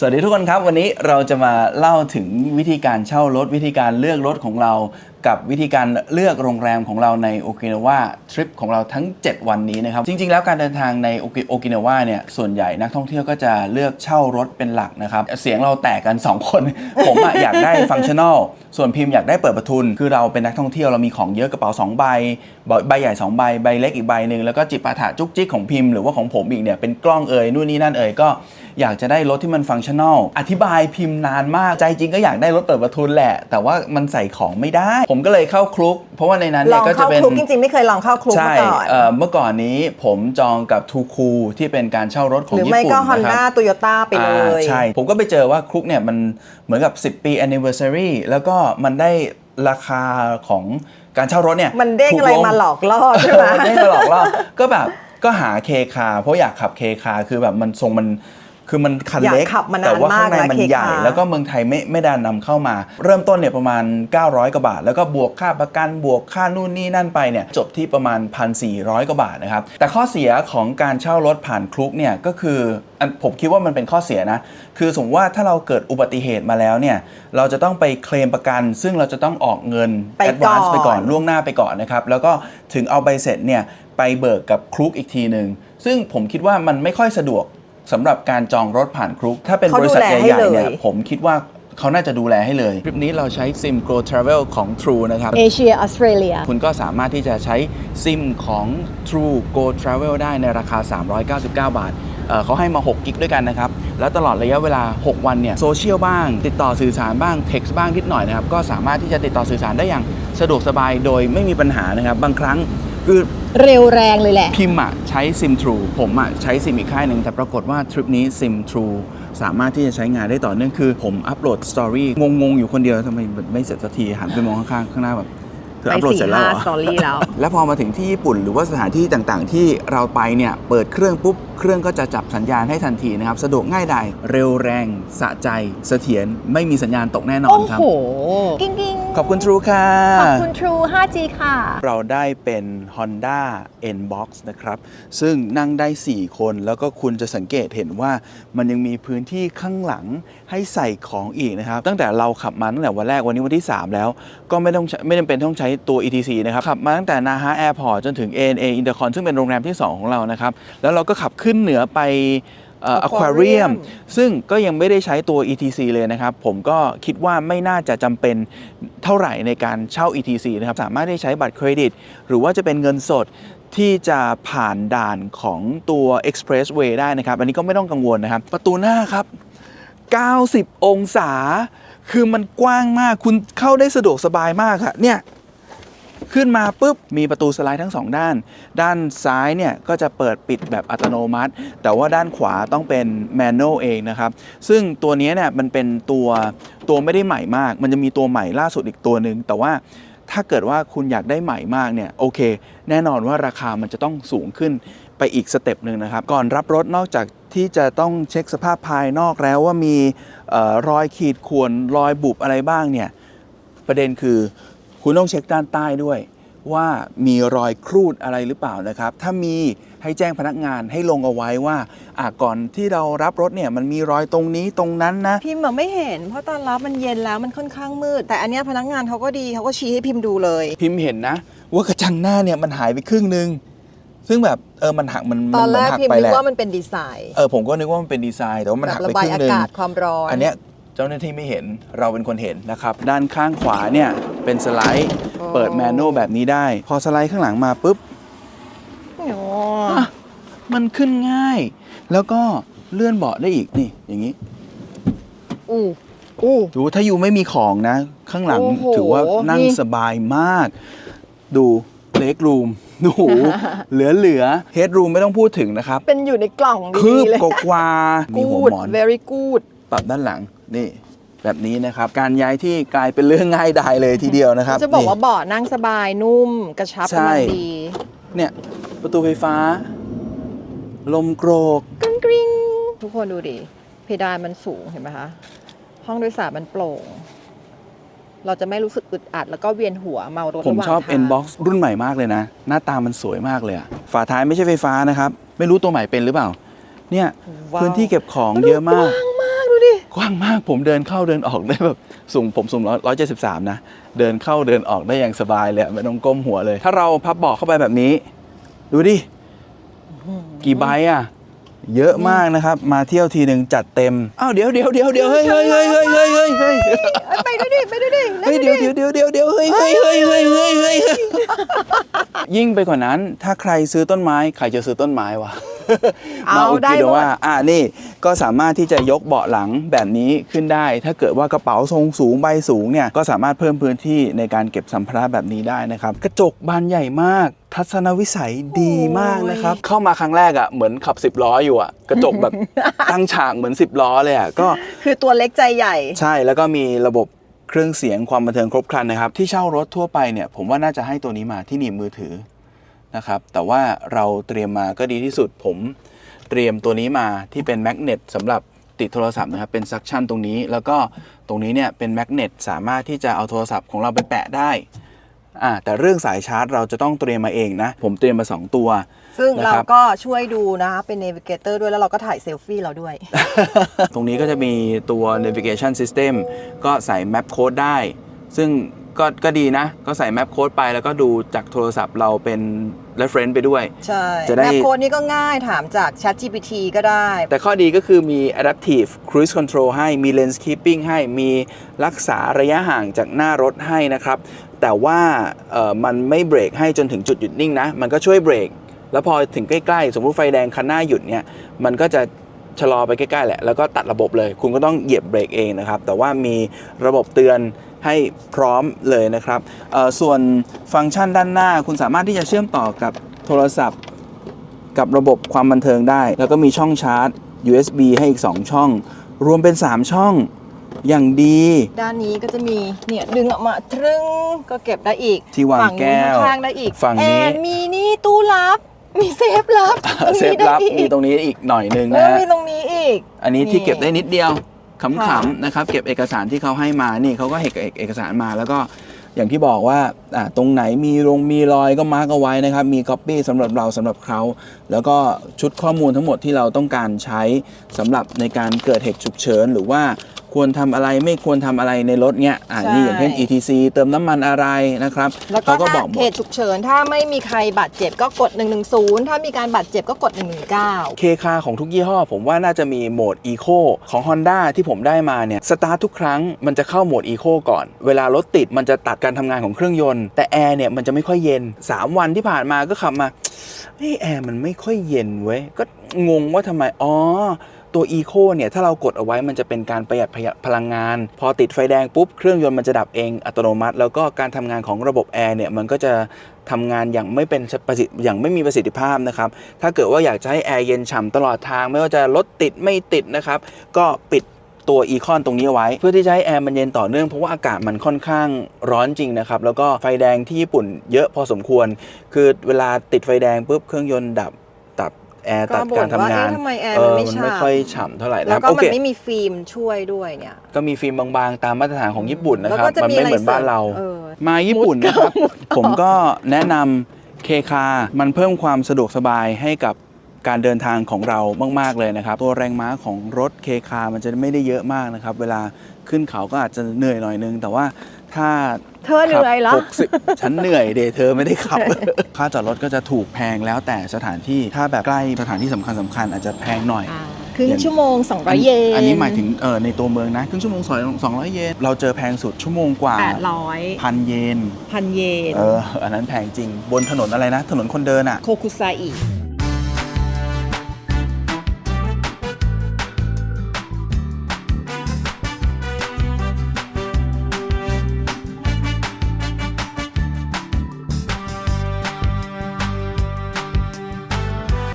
สวัสดีทุกคนครับ วันนี้เราจะมาเล่าถึงวิธีการเช่ารถวิธีการเลือกรถของเรากับวิธีการเลือกโรงแรมของเราในโอกินาวาทริปของเราทั้ง 7 วันนี้นะครับ จริง ๆ แล้วการเดินทางในโอกินาวาเนี่ยส่วนใหญ่นักท่องเที่ยวก็จะเลือกเช่ารถเป็นหลักนะครับ เสียงเราแตกกัน 2 คน ผมอะอยากได้ฟังชั่นอลส่วนพิมพ์อยากได้เปิดประทุน คือเราเป็นนักท่องเที่ยวเรามีของเยอะกระเป๋าสองใบ ใบใหญ่สองใบ ใบเล็กอีกใบหนึ่งแล้วก็จิปาถะจุกจิกของพิมพ์หรือว่าของผมอีกเนี่ยเป็นกล้องเอ่ยนู่นนี่นั่นเอ่ยก็อยากจะได้รถที่มันฟังชั่นอลอธิบายพิมพ์นานมากใจจริงก็อยากได้รถเปิดประทุนแหละ แต่ว่ามันใส่ของไม่ได้ผมก็เลยเข้าคลุก เพราะว่าในนั้นลเนี่ยองก็จะเข้าเป็น คลุกจริงๆ ไม่เคยลองเข้าคลุกใช่มาก่อน เอ่อเมื่อก่อนนี้ผมจองกับทูคูที่เป็นการเช่ารถของหรือญี่ไม่ปุ่นก็นะ Honda ครับ Toyota ไปเลอ่าย ใช่ ผมก็ไปเจอว่าคลุกเนี่ยมันเหมือนกับ 10 ปี anniversary แล้วก็มันได้ราคาของการเช่ารถเนี่ยมันเด้งถูกอะไรล มาหลอกล่อใช่ไหมเด้งมาหลอกล่อก็แบบก็หาเคคาเพราะอยากขับเคคาคือแบบมันทรงมัน คือมันคันเล็ก อยากขับมานานแต่ว่าข้างในมากนะมัน K car ใหญ่แล้วก็เมืองไทยไม่ไม่ได้นำเข้ามา เริ่มต้นเนี่ยประมาณ 900 กว่าบาท แล้วก็บวกค่าประกันบวกค่านู่นนี่นั่นไปเนี่ยจบที่ประมาณ 1,400 กว่าบาทนะครับ แต่ข้อเสียของการเช่ารถผ่านคลุกเนี่ยก็คืออันผมคิดว่ามันเป็นข้อเสียนะ คือสมมติว่าถ้าเราเกิดอุบัติเหตุมาแล้วเนี่ยเราจะต้องไปเคลมประกัน ซึ่งเราจะต้องออกเงิน ไปก่อน advance ไปก่อน ล่วงหน้าไปก่อนนะครับ แล้วก็ถึงเอาใบเสร็จเนี่ยไปเบิกกับคลุกอีกทีหนึ่งซึ่งผมคิดว่ามันไม่ค่อยสะดวก สำหรับการจองรถผ่านคลุก ถ้าเป็นเขาบริษัทดูแลใหญ่ให้ๆเนี่ยเลย ผมคิดว่าเขาน่าจะดูแลให้เลยคลิปนี้เราใช้ซิม Grow Travel ของ True นะครับ เอเชียออสเตรเลีย คุณก็สามารถที่จะใช้ซิมของ True Go Travel ได้ในราคา 399 บาทเอ่อเขาให้มา 6 กิกด้วยกันนะครับ แล้วตลอดระยะเวลา 6 วันเนี่ยโซเชียลบ้าง ติดต่อสื่อสารบ้าง เท็กซ์บ้างนิดหน่อยนะครับ ก็สามารถที่จะติดต่อสื่อสารได้อย่างสะดวกสบายโดยไม่มีปัญหานะครับ บางครั้งคือ เร็วแรงเลยแหละ พิมพ์อะใช้ซิม True ผมอะใช้ซิมอีกค่ายหนึ่งแต่ปรากฏว่าทริปนี้ซิม True สามารถที่จะใช้งานได้ต่อเนื่องคือ ผมอัปโหลดสตอรี่งงๆ อยู่คนเดียวทำไมไม่เสร็จสักทีหันไปมองข้างๆข้างหน้าแบบเธออัปโหลดเสร็จแล้วเหรอสตอรี่แล้ว แล้วพอมาถึงที่ญี่ปุ่นหรือว่าสถานที่ต่างๆ ที่เราไปเนี่ยเปิดเครื่องปุ๊บเครื่องก็จะจับสัญญาณให้ทันทีนะครับ สะดวกง่ายดายเร็วแรง สะใจ เสถียรไม่มีสัญญาณตกแน่นอนโอ้ครับ โห กิ้งกิ้งขอบคุณ True ค่ะ ขอบคุณ True 5G ค่ะ เราได้เป็น Honda N-Box นะครับ ซึ่งนั่งได้ 4 คนแล้วก็คุณจะสังเกตเห็นว่ามันยังมีพื้นที่ข้างหลังให้ใส่ของอีกนะครับ ตั้งแต่เราขับมาตั้งแต่วันแรกวันนี้วันที่ 3 แล้ว ก็ไม่ต้องใช้ไม่จำเป็นต้องใช้ตัว ETC นะครับ ขับมาตั้งแต่นาฮาแอร์พอร์ตจนถึง ANA Intercon ซึ่งเป็นโรงแรมที่ 2 ของเรานะครับ แล้วเราก็ขับขึ้นเหนือไปอ Aquarium ควาเรียม ซึ่งก็ยังไม่ได้ใช้ตัว ETC เลยนะครับ ผมก็คิดว่าไม่น่าจะจำเป็นเท่าไหร่ในการเช่า ETC นะครับ สามารถได้ใช้บัตรเครดิต หรือว่าจะเป็นเงินสดที่จะผ่านด่านของตัว Expressway ได้นะครับ อันนี้ก็ไม่ต้องกังวลนะครับ ประตูหน้าครับ 90 องศา คือมันกว้างมาก คุณเข้าได้สะดวกสบายมากค่ะเนี่ย ขึ้นมาปุ๊บมีประตูสไลด์ทั้งสองด้าน ด้านซ้ายเนี่ยก็จะเปิดปิดแบบอัตโนมัติ แต่ว่าด้านขวาต้องเป็นแมนนวลเองนะครับ ซึ่งตัวนี้เนี่ยมันเป็นตัวตัวไม่ได้ใหม่มาก มันจะมีตัวใหม่ล่าสุดอีกตัวหนึ่งแต่ว่าถ้าเกิดว่าคุณอยากได้ใหม่มากเนี่ยโอเค แน่นอนว่าราคามันจะต้องสูงขึ้นไปอีกสเต็ปหนึ่งนะครับ ก่อนรับรถนอกจากที่จะต้องเช็คสภาพภายนอกแล้วว่ามีออรอยขีดข่วนรอยบุบอะไรบ้างเนี่ยประเด็นคือ คุณต้องเช็คด้านใต้ด้วย ว่ามีรอยครูดอะไรหรือเปล่านะครับ ถ้ามีให้แจ้งพนักงานให้ลงเอาไว้ว่าอะก่อนที่เรารับรถเนี่ยมันมีรอยตรงนี้ตรงนั้นนะ พิมพ์อะไม่เห็น เพราะตอนรับมันเย็นแล้วมันค่อนข้างมืด แต่อันเนี้ยพนักงานเขาก็ดีเขาก็ชี้ให้พิมพ์ดูเลย พิมพ์เห็นนะ ว่ากระจังหน้าเนี่ยมันหายไปครึ่งหนึง ซึ่งแบบเออมันหักมันตอนแรกมัหักพิมพ์ไปนึแหกละว่ามันเป็นดีไซน์เออผมก็นึกว่ามันเป็นดีไซน์แต่ว่ามันแบบหักระไปบาคยรึ่งอาหนึง กาศความร้อน อันเนี้ย เจ้าหน้าที่ไม่เห็นเราเป็นคนเห็นนะครับ ด้านข้างขวาเนี่ยเป็นสไลด์อ๋อเปิดแมนนวลแบบนี้ได้ พอสไลด์ข้างหลังมาปุ๊บโอ้อะมันขึ้นง่าย แล้วก็เลื่อนเบาะได้อีกนี่อย่างนี้อู้อู้ ดูถ้าอยู่ไม่มีของนะ ข้างหลังโอ้โหถือว่านั่งนี่ สบายมาก ดูเล็กรูมดู เหลือเหลือเฮดรูมไม่ต้องพูดถึงนะครับ เป็นอยู่ในกล่องคืบดีๆเลย กว่าๆมีหัว good หมอน very good ปรับด้านหลัง นี่แบบนี้นะครับ การย้ายที่กลายเป็นเรื่องง่ายดายเลยทีเดียวนะครับจะบอกว่านี่เบาะนั่งสบายนุ่มกระชับใช่กำลังดีเนี่ยประตูไฟฟ้า ลมโกรกกริ๊งกริ๊งทุกคนดูดิเพดานมันสูงเห็นไหมคะ ห้องโดยสารมันโปร่ง เราจะไม่รู้สึกอึดอัด แล้วก็เวียนหัวเมารถผมระหว่างชอบทาง N-Box รุ่นใหม่มากเลยนะ หน้าตามันสวยมากเลยอะฝาท้ายไม่ใช่ไฟฟ้านะครับ ไม่รู้ตัวใหม่เป็นหรือเปล่า เนี่ยว้าวพื้นที่เก็บของเยอะมาก กว้างมากดูดิกว้างมากผมเดินเข้าเดินออกได้แบบสูงผมสูงร้อยเจ็ดสิบสามนะเดินเข้าเดินออกได้อย่างสบายเลยอะไม่ต้องก้มหัวเลย ถ้าเราพับเบาะเข้าไปแบบนี้ ดูดิ กี่ใบอะ เยอะมากนะครับ มาเที่ยวทีหนึ่งจัดเต็มอ้าวเดี๋ยวเดี๋ยวเดี๋ยวเดี๋ยวเฮ้ยเฮ้ยเฮ้ยเฮ้ยเฮ้ยเฮ้ยเฮ้ยเอ้ยไปดูดิไปดูดิเฮ้ยเดี๋ยวเดี๋ยวเดี๋ยวเดี๋ยวเดี๋ยวเฮ้ยเฮ้ยเฮ้ยเฮ้ยเฮ้ยเฮ้ ยยิ่งไปกว่านั้น ถ้าใครซื้อต้นไม้ ใครจะซื้อต้นไม้วะเอามาอุดได้คิดหมดว่าอ่านี่ก็สามารถที่จะยกเบาะหลังแบบนี้ขึ้นได้ ถ้าเกิดว่ากระเป๋าทรงสูงใบสูงเนี่ยก็สามารถเพิ่มพื้นที่ในการเก็บสัมภาระแบบนี้ได้นะครับ กระจกบานใหญ่มาก ทัศนวิสัยดีมากนะครับ เข้ามาครั้งแรกอะเหมือนขับ 10 ล้ออยู่อะกระจกแบบตั้งฉากเหมือน 10 ล้อเลยอะก็คือตัวเล็กใจใหญ่ ใช่แล้วก็มีระบบ เครื่องเสียงความบันเทิงครบครันนะครับ ที่เช่ารถทั่วไปเนี่ยผมว่าน่าจะให้ตัวนี้มาที่หนีบมือถือนะครับ แต่ว่าเราเตรียมมาก็ดีที่สุด ผมเตรียมตัวนี้มาที่เป็นแมกเนตสำหรับติดโทรศัพท์นะครับ เป็นซักชั่นตรงนี้ แล้วก็ตรงนี้เนี่ยเป็นแมกเนตสามารถที่จะเอาโทรศัพท์ของเราไปแปะได้อ่าแต่เรื่องสายชาร์จเราจะต้องเตรียมมาเองนะ ผมเตรียมมา 2 ตัว ซึ่งนะเราครับ ก็ช่วยดูนะคะเป็น navigator ด้วยแล้วเราก็ถ่ายเซลฟี่เราด้วย ตรงนี้ก็จะมีตัว navigation system ก็ใส่ map code ได้ ซึ่งก็ก็ดีนะ ก็ใส่ map code ไปแล้วก็ดูจากโทรศัพท์เราเป็น reference ไปด้วย ใช่จะได้ แมปโค้ดนี่ก็ง่ายถามจาก Chat GPT ก็ได้ แต่ข้อดีก็คือมี adaptive cruise control ให้ มี lens keeping ให้ มีรักษาระยะห่างจากหน้ารถให้นะครับ แต่ว่าเอ่อมันไม่เบรกให้จนถึงจุดหยุดนิ่งนะ มันก็ช่วยเบรก แล้วพอถึงใกล้ๆ สมมุติไฟแดงคันหน้าหยุดเนี่ยมันก็จะชะลอไปใกล้ๆแหละแล้วก็ตัดระบบเลย คุณก็ต้องเหยียบเบรกเองนะครับ แต่ว่ามีระบบเตือนให้พร้อมเลยนะครับเอ่อส่วนฟังก์ชันด้านหน้า คุณสามารถที่จะเชื่อมต่อกับโทรศัพท์ กับระบบความบันเทิงได้ แล้วก็มีช่องชาร์จ USB ให้อีก 2 ช่อง รวมเป็น 3 ช่องอย่างดี ด้านนี้ก็จะมีเนี่ยดึงออกมาทรึงก็เก็บได้อีกที่วางฝั่แก้วข้างๆได้อีกฝั่งนี้แอนมีนี่ตู้ลับ มีเซฟลับตรงเซนี้ฟได้ลับอีมีกตรงนี้อีกหน่อยหนึงแล้นะวฮะมีตรงนี้อีก อันนี้ที่นี่เก็บได้นิดเดียวขค่ะำๆนะครับ เก็บเอกสารที่เขาให้มานี่เขาก็เอกเอกสารมาแล้วก็อย่างที่บอกว่าอ่า ตรงไหนมีลงมีรอยก็มาร์กเอาไว้นะครับ มีก๊อปปี้สำหรับเราสำหรับเขา แล้วก็ชุดข้อมูลทั้งหมดที่เราต้องการใช้สำหรับในการเกิดเหตุฉุกเฉินหรือว่าควรทำอะไรไม่ควรทำอะไรในรถเนี้ยอ่าใช่นี่อย่างเช่น ETC เติมน้ำมันอะไรนะครับแล้วก็เขาก็ถ้าบอกหมเหดตุฉุกเฉินถ้าไม่มีใครบาดเจ็บก็กด 110 ถ้ามีการบาดเจ็บก็กด 119 เคคาของทุกยี่ห้อ ผมว่าน่าจะมีโหมด Eco ของ Honda ที่ผมได้มาเนี่ยสตาร์ททุกครั้งมันจะเข้าโหมด Eco ก่อน เวลารถติดมันจะตัดการทำงานของเครื่องยนต์แต่แอร์เนี่ยมันจะไม่ค่อยเย็น 3 วันที่ผ่านมาก็ขับมาเฮ้ยแอร์มันไม่ค่อยเย็นเว้ย ก็งงว่าทำไม อ๋อ ตัว Eco เนี่ย ถ้าเรากดเอาไว้มันจะเป็นการประหยัดพลังงาน พอติดไฟแดงปุ๊บ เครื่องยนต์มันจะดับเองอัตโนมัติ แล้วก็การทำงานของระบบแอร์เนี่ย มันก็จะทำงานอย่างไม่เป็นประสิทธิ์อย่างไม่มีประสิทธิภาพนะครับ ถ้าเกิดว่าอยากจะให้แอร์เย็นฉ่ำตลอดทาง ไม่ว่าจะรถติดไม่ติดนะครับ ก็ปิด ตัวอีคอนตรงนี้เอาไว้ เพื่อที่จะให้แอร์มันเย็นต่อเนื่องเพราะว่าอากาศมันค่อนข้างร้อนจริงนะครับ แล้วก็ไฟแดงที่ญี่ปุ่นเยอะพอสมควร คือเวลาติดไฟแดงปุ๊บเครื่องยนต์ดับตัดแอร์ก็ตัดบ่การนทำว่างานเอ๊ะทำไมแอร์เอมันอไม่มันฉ่ำไม่ค่อยฉ่ำเท่าไหร่แล้วนะครับก็โอมัเคนไม่มีฟิล์มช่วยด้วยเนี่ย ก็มีฟิล์มบางๆ ตามมาตรฐานของญี่ปุ่นนะแล้วครับก็จะมันมีไม่อะไรเหมือนบ้านเราเออมาญี่ปุ่นนะครับ ผมก็แนะนำเคคามันเพิ่มความสะดวกสบายให้กับ การเดินทางของเรามาก ๆ เลยนะครับ ตัวแรงม้าของรถเคคามันจะไม่ได้เยอะมากนะครับ เวลาขึ้นเขาก็อาจจะเหนื่อยหน่อยนึง แต่ว่าถ้าเธอเหนื่อยเหรอหกสิบฉันเหนื่อยเดเธอไม่ได้ขับ ค่าจอดรถก็จะถูกแพงแล้วแต่สถานที่ถ้าแบบใกล้สถานที่สำคัญสคัญๆอาจจะแพงหน่อยครึ่งชั่วโมง 200 เยน อันนี้หมายถึงเออในตัวเมืองนะครึ่งชั่วโมงสองสองร้อยเยน เราเจอแพงสุดชั่วโมงกว่า 800พันเยนพันเยน เออ อันนั้นแพงจริง บนถนนอะไรนะ ถนนคนเดินอะโคคุซาอิ